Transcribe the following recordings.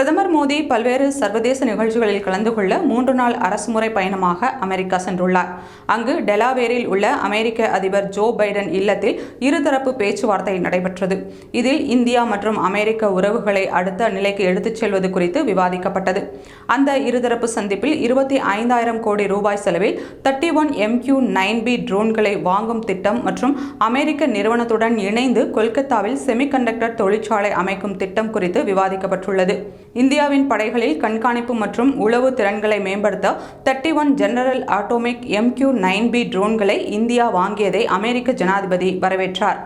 பிரதமர் மோடி பல்வேறு சர்வதேச நிகழ்ச்சிகளில் கலந்து கொள்ள மூன்று நாள் அரசுமுறை பயணமாக அமெரிக்கா சென்றுள்ளார். அங்கு டெலாவேரில் உள்ள அமெரிக்க அதிபர் ஜோ பைடன் இல்லத்தில் இருதரப்பு பேச்சுவார்த்தை நடைபெற்றது. இதில் இந்தியா மற்றும் அமெரிக்க உறவுகளை அடுத்த நிலைக்கு எடுத்துச் செல்வது குறித்து விவாதிக்கப்பட்டது. அந்த இருதரப்பு சந்திப்பில் இருபத்தி ஐந்தாயிரம் கோடி ரூபாய் செலவில் thirty one M Q nine B ட்ரோன்களை வாங்கும் திட்டம் மற்றும் அமெரிக்க நிறுவனத்துடன் இணைந்து கொல்கத்தாவில் செமிகண்டக்டர் தொழிற்சாலை அமைக்கும் திட்டம் குறித்து விவாதிக்கப்பட்டுள்ளது. இந்தியாவின் படைகளில் கண்காணிப்பு மற்றும் உளவு திறன்களை மேம்படுத்த thirty one General Atomic MQ nine B ட்ரோன்களை India வாங்கியதை அமெரிக்க ஜனாதிபதி வரவேற்றார்.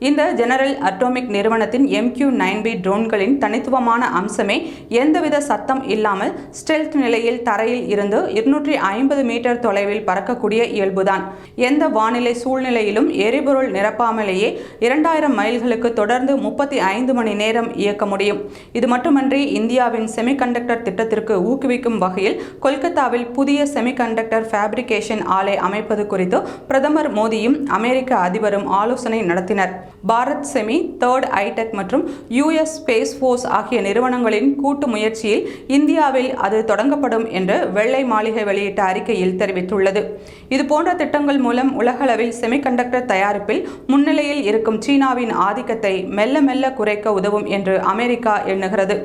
இந்த ஜெனரல் அட்டோமிக் நிறுவனத்தின் எம்கியூ நைன் பி ட்ரோன்களின் தனித்துவமான அம்சமே எந்தவித சத்தம் இல்லாமல் ஸ்டெல்த் நிலையில் தரையில் இருந்து இருநூற்றி ஐம்பது மீட்டர் தொலைவில் பறக்கக்கூடிய இயல்புதான். எந்த வானிலை சூழ்நிலையிலும் எரிபொருள் நிரப்பாமலேயே இரண்டாயிரம் மைல்களுக்கு தொடர்ந்து முப்பத்தி ஐந்து மணி நேரம் இயக்க முடியும். இது மட்டுமன்றி இந்தியாவின் செமிகண்டக்டர் திட்டத்திற்கு ஊக்குவிக்கும் வகையில் கொல்கத்தாவில் புதிய செமிகண்டக்டர் ஃபேப்ரிகேஷன் ஆலை அமைப்பது குறித்து பிரதமர் மோடியும் அமெரிக்க அதிபரும் ஆலோசனை நடத்தினர். பாரத் செமி தேர்ட் ஐடெக் மற்றும் யுஎஸ் ஸ்பேஸ் ஃபோர்ஸ் ஆகிய நிறுவனங்களின் கூட்டு முயற்சியில் இந்தியாவில் அது தொடங்கப்படும் என்று வெள்ளை மாளிகை வெளியிட்ட அறிக்கையில் தெரிவித்துள்ளது. இதுபோன்ற திட்டங்கள் மூலம் உலகளவில் செமிகண்டக்டர் தயாரிப்பில் முன்னிலையில் இருக்கும் சீனாவின் ஆதிக்கத்தை மெல்ல மெல்ல குறைக்க உதவும் என்று அமெரிக்கா எண்ணுகிறது.